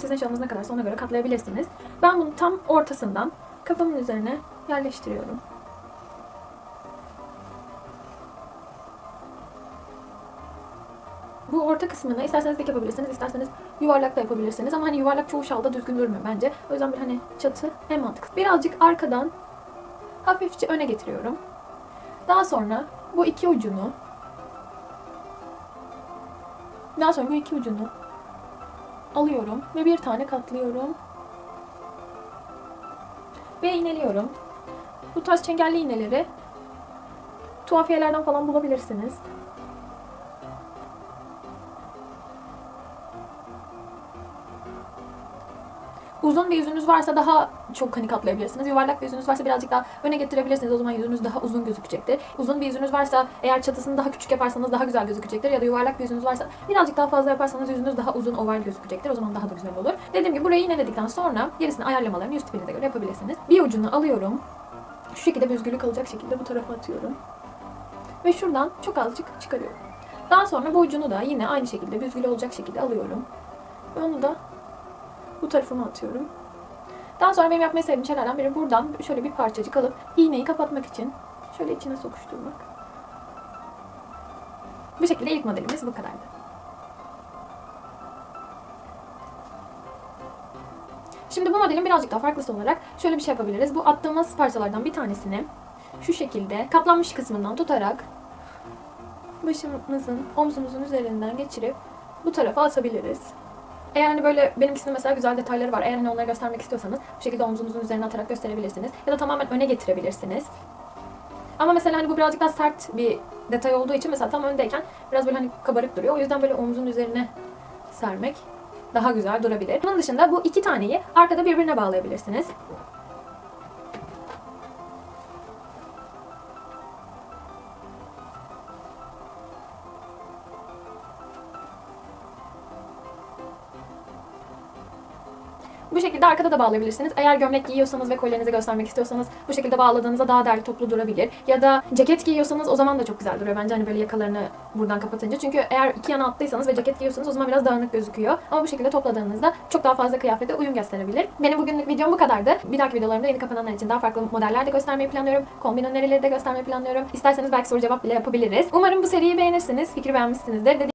Sizin şalınız ne kadarsa ona göre katlayabilirsiniz. Ben bunu tam ortasından kafamın üzerine yerleştiriyorum. Bu orta kısmını isterseniz dik yapabilirsiniz, isterseniz yuvarlak da yapabilirsiniz. Ama hani yuvarlak çoğu şalda düzgün durmuyor bence. O yüzden bir hani çatı en mantıklı. Birazcık arkadan hafifçe öne getiriyorum. Daha sonra bu iki ucunu daha sonra bu iki ucunu alıyorum ve bir tane katlıyorum. Ve iğneliyorum. Bu tarz çengelli iğneleri tuhafiyelerden falan bulabilirsiniz. Uzun bir yüzünüz varsa daha çok hani katlayabilirsiniz. Yuvarlak bir yüzünüz varsa birazcık daha öne getirebilirsiniz. O zaman yüzünüz daha uzun gözükecektir. Uzun bir yüzünüz varsa eğer çatısını daha küçük yaparsanız daha güzel gözükecektir. Ya da yuvarlak bir yüzünüz varsa birazcık daha fazla yaparsanız yüzünüz daha uzun oval gözükecektir. O zaman daha da güzel olur. Dediğim gibi burayı iğneledikten sonra gerisini ayarlamalarını yüz tipinize göre yapabilirsiniz. Bir ucunu alıyorum. Şu şekilde büzgülü kalacak şekilde bu tarafa atıyorum. Ve şuradan çok azıcık çıkarıyorum. Daha sonra bu ucunu da yine aynı şekilde büzgülü olacak şekilde alıyorum. Onu da bu tarafıma atıyorum. Daha sonra benim yapmayı sevdiğim şeylerden biri buradan şöyle bir parçacık alıp iğneyi kapatmak için şöyle içine sokuşturmak. Bu şekilde ilk modelimiz bu kadardı. Şimdi bu modelin birazcık daha farklısı olarak şöyle bir şey yapabiliriz. Bu attığımız parçalardan bir tanesini şu şekilde katlanmış kısmından tutarak başımızın omzumuzun üzerinden geçirip bu tarafa atabiliriz. Eğer hani böyle benimkisinin mesela güzel detayları var. Eğer hani onları göstermek istiyorsanız bu şekilde omzunuzun üzerine atarak gösterebilirsiniz. Ya da tamamen öne getirebilirsiniz. Ama mesela hani bu birazcık daha sert bir detay olduğu için mesela tam öndeyken biraz böyle hani kabarık duruyor. O yüzden böyle omzun üzerine sermek daha güzel durabilir. Bunun dışında bu iki taneyi arkada birbirine bağlayabilirsiniz. Bu şekilde arkada da bağlayabilirsiniz. Eğer gömlek giyiyorsanız ve kolyelerinizi göstermek istiyorsanız bu şekilde bağladığınızda daha derli toplu durabilir. Ya da ceket giyiyorsanız o zaman da çok güzel duruyor bence hani böyle yakalarını buradan kapatınca. Çünkü eğer iki yana attıysanız ve ceket giyiyorsanız o zaman biraz dağınık gözüküyor. Ama bu şekilde topladığınızda çok daha fazla kıyafete uyum gösterebilir. Benim bugünlük videom bu kadardı. Bir dahaki videolarımda yeni kapananlar için daha farklı modeller de göstermeyi planlıyorum. Kombin önerileri de göstermeyi planlıyorum. İsterseniz belki soru cevap bile yapabiliriz. Umarım bu seriyi beğenirsiniz. Fikri beğenmişsinizdir. Dediğim